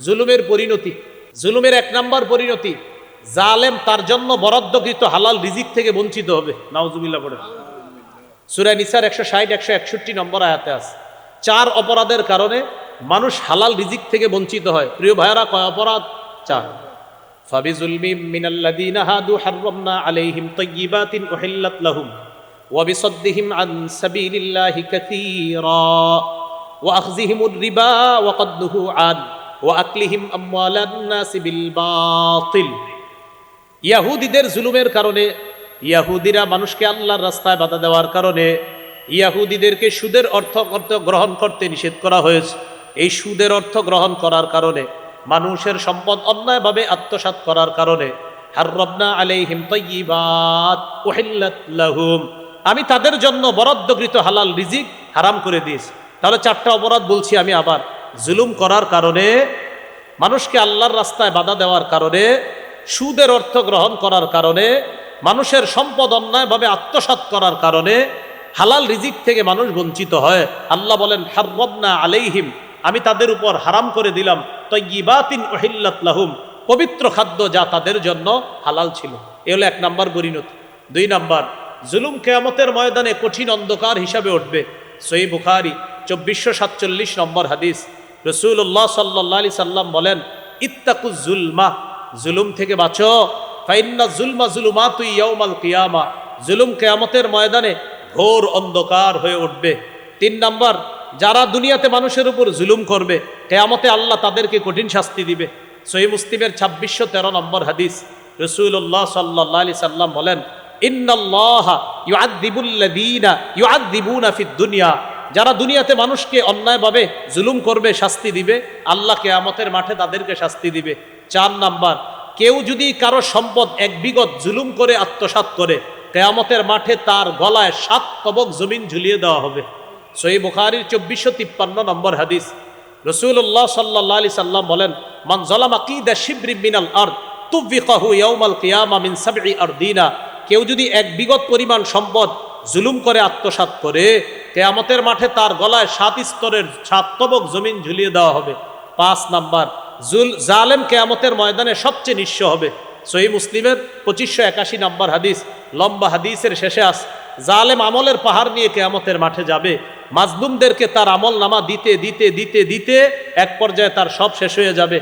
জুলুমের পরিণতি জুলুমের এক নাম্বার পরিণতি জালেম তার জন্য বরাদ্দকৃত হালাল রিজিক থেকে বঞ্চিত হবে নাউজুবিল্লাহ পড়ে সুরায় নিসার একশো ষাট একশো একষট্টি নম্বর আয়াতে আছে চার অপরাধের কারণে মানুষ হালাল রিজিক থেকে বঞ্চিত হয় প্রিয় ভাইয়েরা কয় অপরাধ চার فبظلم من الذين هادوا حرمنا عليهم طيبات أحلت لهم وبصدهم عن سبيل الله كثيرا وأخذهم الربا وقد نهوا عنه বাতিল। ইয়াহুদিদের জুলুমের কারণে, ইয়াহুদিরা মানুষকে আল্লাহর রাস্তায় বাধা দেওয়ার কারণে ইয়াহুদিদেরকে সুদের অর্থ অর্থ গ্রহণ করতে নিষেধ করা হয়েছে। এই সুদের অর্থ গ্রহণ করার কারণে, মানুষের সম্পদ অন্যায়ভাবে আত্মসাত করার কারণে, হাররবনা আলাইহিম তাইয়িবাত উহিল্লাত লাহুম। আমি তাদের জন্য বরাদ্দকৃত হালাল রিজিক হারাম করে দিয়েছি। তাহলে চারটা অপরাধ বলছি আমি আবার। জুলুম করার কারণে মানুষকে আল্লাহর রাস্তায় বাধা দেওয়ার কারণে, সুদের অর্থ গ্রহণ করার কারণে, মানুষের সম্পদ অন্যায়ভাবে আত্মসাৎ করার কারণে হালাল রিজিক থেকে মানুষ বঞ্চিত হয়। আল্লাহ বলেন হাররবনা আলাইহিম, আমি তাদের উপর হারাম করে দিলাম। তৈবাতিন ওহিল্লাত লাহুম, পবিত্র খাদ্য যা তাদের জন্য হালাল ছিল। এ হলো এক নম্বর পরিণতি। দুই নম্বর, জুলুম কেয়ামতের ময়দানে কঠিন অন্ধকার হিসাবে উঠবে। সই বুখারি, চব্বিশশো সাতচল্লিশ নম্বর হাদিস। রসুল্লাহ সাল্লাহ সাল্লাম বলেন, ইত্তাকু জুলমা, জুলুম থেকে বাঁচো। ফাইন্না জুলমা জুলুমা তুই ইয়ৌমাল কিয়ামা, জুলুম কেয়ামতের ময়দানে ঘোর অন্ধকার হয়ে উঠবে। তিন নাম্বার, যারা দুনিয়াতে মানুষের উপর জুলুম করবে, কেয়ামতে আল্লাহ তাদেরকে কঠিন শাস্তি দিবে। সহি মুসলিমের ছাব্বিশশো তেরো নম্বর হাদিস রসুল্লাহ সাল্লাহ আলি সাল্লাম বলেন, ইন্নাল্লাহ ইউআদ্দিবুল্লাযীনা ইউআদ্দিবুনা ফিদ দুনিয়া। যারা দুনিয়াতে মানুষকে অন্যায়ভাবে জুলুম করবে, শাস্তি দিবে, আল্লাহ কেয়ামতের মাঠে তাদেরকে শাস্তি দিবে। চার নাম্বার, কেউ যদি কারও সম্পদ এক বিগত জুলুম করে, আত্মসাৎ করে, কেয়ামতের মাঠে তার গলায় সাত তবক জমিন ঝুলিয়ে দেওয়া হবে। সই বুখারির চব্বিশশো তিপ্পান্ন নম্বর হাদিস। রসুল্লাহ সাল্লাহ আলি সাল্লাম বলেন, মান জলামা কিদা শিবরি মিনাল আর্দ কেউ যদি এক বিগত পরিমাণ সম্পদ জুলুম করে, আত্মসাৎ করে কেয়ামতের মাঠে তার গলায় সাত স্তরের সাত তবক জমিন ঝুলিয়ে দেওয়া হবে। পাঁচ নাম্বার, জুল জালেম কেয়ামতের ময়দানে সবচেয়ে নিঃস্ব হবে। সহি মুসলিমের পঁচিশশো একাশি নম্বর হাদিস, লম্বা হাদিসের শেষে আস, জালেম আমলের পাহাড় নিয়ে কেয়ামতের মাঠে যাবে। মাজলুমদেরকে তার আমল নামা দিতে দিতে দিতে দিতে এক পর্যায়ে তার সব শেষ হয়ে যাবে।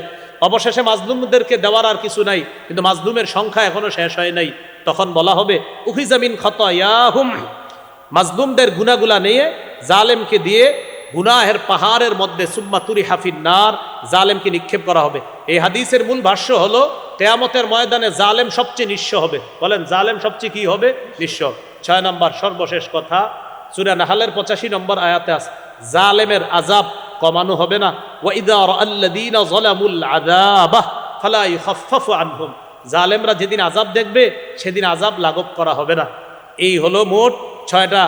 অবশেষে মাজলুমদেরকে দেওয়ার আর কিছু নাই, কিন্তু মাজলুমের সংখ্যা এখনও শেষ হয় নাই। তখন বলা হবে উহিজামিন খত ইয়াহুম মাজলুমদের গুনাগুলা নিয়ে জালেমকে দিয়ে গুনাহের পাহাড়ের মধ্যে সুম্মা তুরি হাফিন নার জালেমকে নিক্ষেপ করা হবে। এই হাদিসের মূল ভাষ্য হলো, কেয়ামতের ময়দানে জালেম সবচেয়ে নিঃস্ব হবে। বলেন, জালেম সবচেয়ে কি হবে? নিঃস্ব ছয় নম্বর, সর্বশেষ কথা, সুরা নাহালের পঁচাশি নম্বর আয়াতে আস জালেমের আজাব কমানো হবে না। জালেমরা যেদিন আজাব দেখবে, সেদিন আজাব লাঘব করা হবে না। এই হলো মোট ছয়টা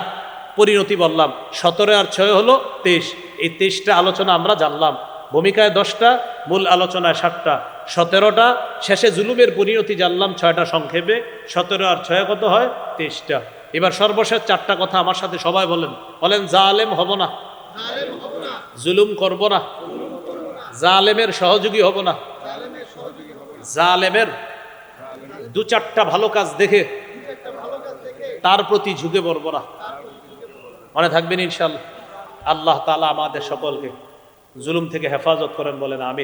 পরিণতি বললাম। সতেরো আর ছয় হলো তেইশ। এই তেইশটা আলোচনা আমরা জানলাম। ভূমিকায় দশটা, মূল আলোচনায় সাতটা সতেরোটা, শেষে জুলুমের পরিণতি জানলাম ছয়টা সংক্ষেপে। সতেরো আর ছয় কত হয়? তেইশটা। এবার সর্বশেষ চারটা কথা আমার সাথে সবাই বলেন। বলেন, জালেম হব না। জুলুম করব না। জালেমের সহযোগী হব না। জালেমের দু চারটা ভালো কাজ দেখে তার প্রতি ঝুঁকে পড়ব না। মনে থাকবেন ইনশাল্লাহ আল্লাহ তালা আমাদের সকলকে জুলুম থেকে হেফাজত করেন বলেন, আমিন।